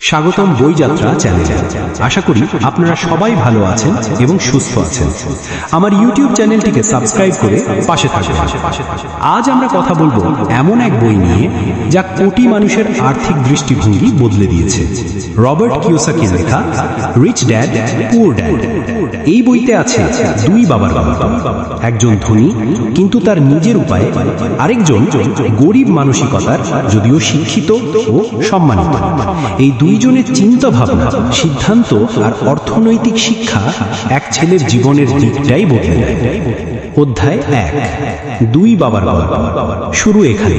স্বাগতম বইযাত্রা চ্যানেলে। আশা করি আপনারা সবাই ভালো আছেন এবং সুস্থ আছেন। আমার ইউটিউব চ্যানেলটিকে সাবস্ক্রাইব করে পাশে থাকবেন আজ আমরা কথা বলব এমন এক বই নিয়ে যা কোটি মানুষের আর্থিক দৃষ্টিভঙ্গি বদলে দিয়েছে। রবার্ট কিওসাকির লেখা, রিচ ড্যাড, পুয়ার ড্যাড। এই বইতে আছে দুই বাবার বাবা। একজন ধনী, কিন্তু তার নিজের উপায়ে আরেকজন গরিব মানসিকতার, যদিও শিক্ষিত ও সম্মানিত। এই দুইজনের চিন্তা ভাবনা সিদ্ধান্ত আর অর্থনৈতিক শিক্ষা এক ছেলের জীবনের দিকটাই বদলে দেয়। অধ্যায় এক, দুই বাবার বাবা শুরু এখানে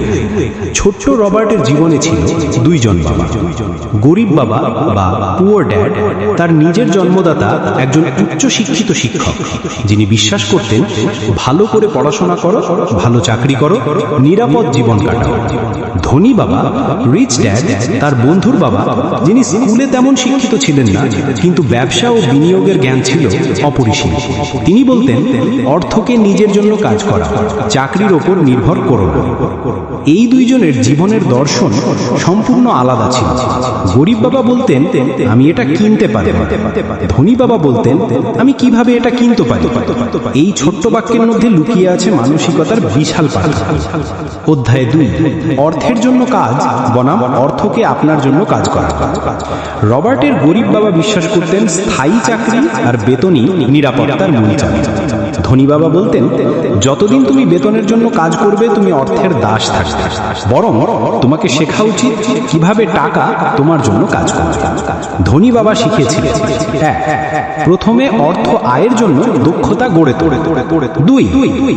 ছোট্ট রবার্টের জীবনে ছিল দুইজন বাবা। গরিব বাবা বা পুয়ার ড্যাড, তার নিজের জন্মদাতা একজন উচ্চ শিক্ষিত শিক্ষক, যিনি বিশ্বাস করতেন, ভালো করে পড়াশোনা করো, ভালো চাকরি করো, নিরাপদ জীবন কাটাও। ধনী বাবা রিচ ড্যাড তার বন্ধুর বাবা যিনি স্কুলে তেমন শিক্ষিত ছিলেন না, কিন্তু ব্যবসা ও বিনিয়োগের জ্ঞান ছিল অপরিসীম। তিনি বলতেন, অর্থকে নিজের জন্য কাজ করা, চাকরির ওপর নির্ভর করো। এই দুইজনের জীবনের দর্শন সম্পূর্ণ আলাদা ছিল। গরিব বাবা বলতেন, আমি এটা কিনতে পারি। ধনী বাবা বলতেন, আমি কীভাবে এটা কিনতে পারি? এই ছোট্ট বাক্যের মধ্যে লুকিয়ে আছে মানসিকতার বিশাল পাঠা অধ্যায় দুই, অর্থের জন্য কাজ, বনাম অর্থকে আপনার জন্য কাজ করা। রবার্টের গরিব বাবা বিশ্বাস করতেন স্থায়ী চাকরি আর বেতনই নিরাপত্তার মূল চাবি। ধনী বাবা বলতেন, যতদিন তুমি বেতনের জন্য কাজ করবে, তুমি অর্থের দাস থাকবে। বরং তোমাকে শেখা উচিত কীভাবে টাকা তোমার জন্য কাজ করবে। ধনী বাবা শিখেছিলেন এক, প্রথমে অর্থ আয়ের জন্য দক্ষতা গড়ে তোলে। দুই,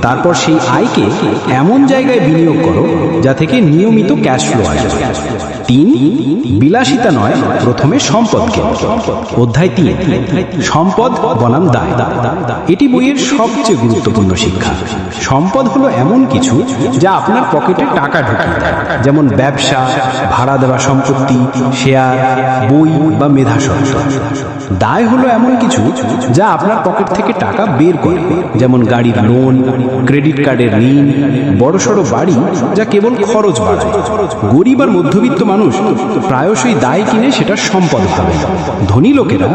তারপর সেই আয়কে এমন জায়গায় বিনিয়োগ করো যা থেকে নিয়মিত ক্যাশ ফ্লো আসবে। তিন, বিলাসিতা নয়, প্রথমে সম্পদকে অধ্যায় তিন, সম্পদ বনাম দায়। এটি বইয়ের সবচেয়ে গুরুত্বপূর্ণ শিক্ষা। সম্পদ হলো এমন কিছু যা আপনার পকেটে টাকা ঢুকিয়ে দেয় যেমন ব্যবসা, ভাড়া দেওয়া সম্পত্তি, শেয়ার, বই বা মেধা দায় হলো এমন কিছু যা আপনার পকেট থেকে টাকা বের করে। যেমন গাড়ির লোন ক্রেডিট কার্ডের ঋণ, বড়সড় বাড়ি যা কেবল খরচ বাড়ায়। গরিব আর মধ্যবিত্ত মানুষ প্রায়শই দায় কিনে সেটা সম্পদ ভাবে। ধনী লোকেরা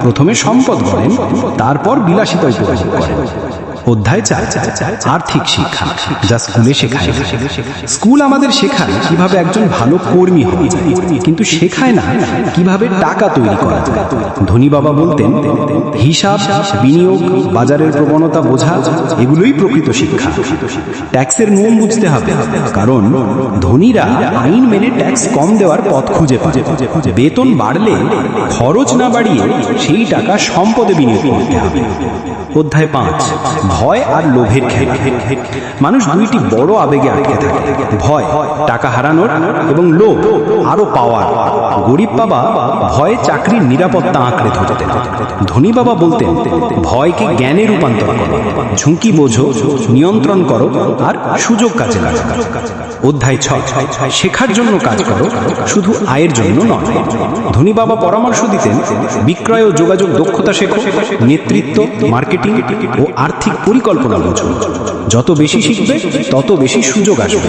প্রথমে সম্পদ করেন তারপর বিলাসিতা উপভোগ করেন। অধ্যায় চার আর্থিক শিক্ষা। যা স্কুলে শেখায়। স্কুল আমাদের শেখায় কীভাবে একজন ভালো কর্মী হবে কিন্তু শেখায় না কীভাবে টাকা তৈরি করা ধনী বাবা বলতেন, হিসাব, বিনিয়োগ, বাজারের প্রবণতা বোঝা, এগুলোই প্রকৃত শিক্ষা। ট্যাক্সের নিয়ম বুঝতে হবে, কারণ ধনীরা আইন মেনে ট্যাক্স কম দেওয়ার পথ খুঁজে পায়। বেতন বাড়লে খরচ না বাড়িয়ে সেই টাকা সম্পদে বিনিয়োগ করতে হবে। অধ্যায় পাঁচ ভয় আর লোভের খেলা। মানুষ দুইটি বড় আবেগে আটকে থাকে। ভয়, টাকা হারানোর এবং লোভ, আরও পাওয়ার। গরিব বাবা ভয়ে চাকরির নিরাপত্তা আঁকড়ে ধরতেন ধনী বাবা বলতেন ভয়কে জ্ঞানে রূপান্তর করো, ঝুঁকি বোঝো, নিয়ন্ত্রণ করো আর সুযোগ কাজে লাগাও। অধ্যায় ছয়, শেখার জন্য কাজ করো, শুধু আয়ের জন্য নয়। ধনী বাবা পরামর্শ দিতেন, বিক্রয় ও যোগাযোগ দক্ষতা শেখো, নেতৃত্ব, মার্কেটিং ও আর্থিক পরিকল্পনা বোঝো যত বেশি শিখবে, তত বেশি সুযোগ আসবে।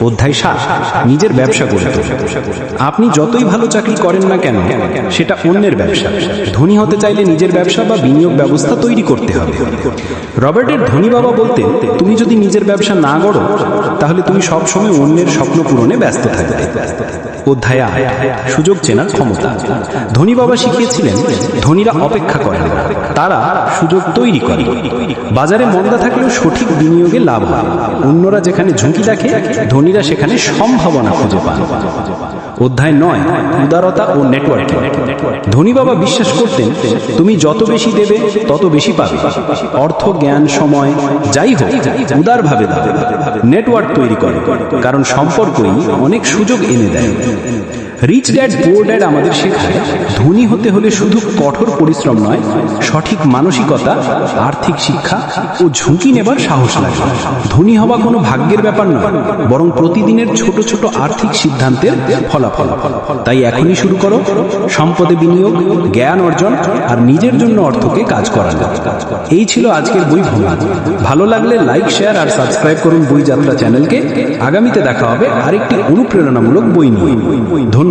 অধ্যায় সাত, নিজের ব্যবসা করতে আপনি যতই ভালো চাকরি করেন না কেন, সেটা অন্যের ব্যবসা। ধনী হতে চাইলে নিজের ব্যবসা বা বিনিয়োগ ব্যবস্থা তৈরি করতে হবে। রবার্টের ধনী বাবা বলতেন, তুমি যদি নিজের ব্যবসা না গড়ো, তাহলে তুমি সবসময় অন্যের স্বপ্ন পূরণে ব্যস্ত থাকবে। অধ্যায় সুযোগ চেনার ক্ষমতা। ধনী বাবা শিখিয়েছিলেন, ধনীরা অপেক্ষা করে তারা সুযোগ তৈরি করে। বাজারে মন্দা থাকলেও সঠিক বিনিয়োগে লাভ হয়। অন্যরা যেখানে ঝুঁকি দেখে, ধনীরা সেখানে সম্ভাবনা খুঁজে পান অধ্যায় নয়, উদারতা ও নেটওয়ার্কিং ধনী বাবা বিশ্বাস করতেন, তুমি যত বেশি দেবে, তত বেশি পাবে। অর্থ, জ্ঞান, সময়, যাই হোক, উদারভাবে দাও। নেটওয়ার্ক তৈরি করে, কারণ সম্পর্কই অনেক সুযোগ এনে দেয়। রিচ ড্যাড পোর ড্যাড আমাদের শেখায়, ধনী হতে হলে শুধু কঠোর পরিশ্রম নয়, সঠিক মানসিকতা, আর্থিক শিক্ষা ও ঝুঁকি নেবার সাহস লাগে। ধনী হওয়া কোনো ভাগ্যের ব্যাপার নয়, বরং প্রতিদিনের ছোট ছোট আর্থিক সিদ্ধান্তের ফলাফল। তাই এখনই শুরু করো, সম্পদে বিনিয়োগ, জ্ঞান অর্জন আর নিজের জন্য অর্থকে কাজ করা যায় এই ছিল আজকের বই ভ্রমণ। ভালো লাগলে লাইক, শেয়ার আর সাবস্ক্রাইব করুন বই যাত্রা চ্যানেলকে। আগামীতে দেখা হবে আরেকটি অনুপ্রেরণামূলক বই নিয়ে। ধন্যবাদ।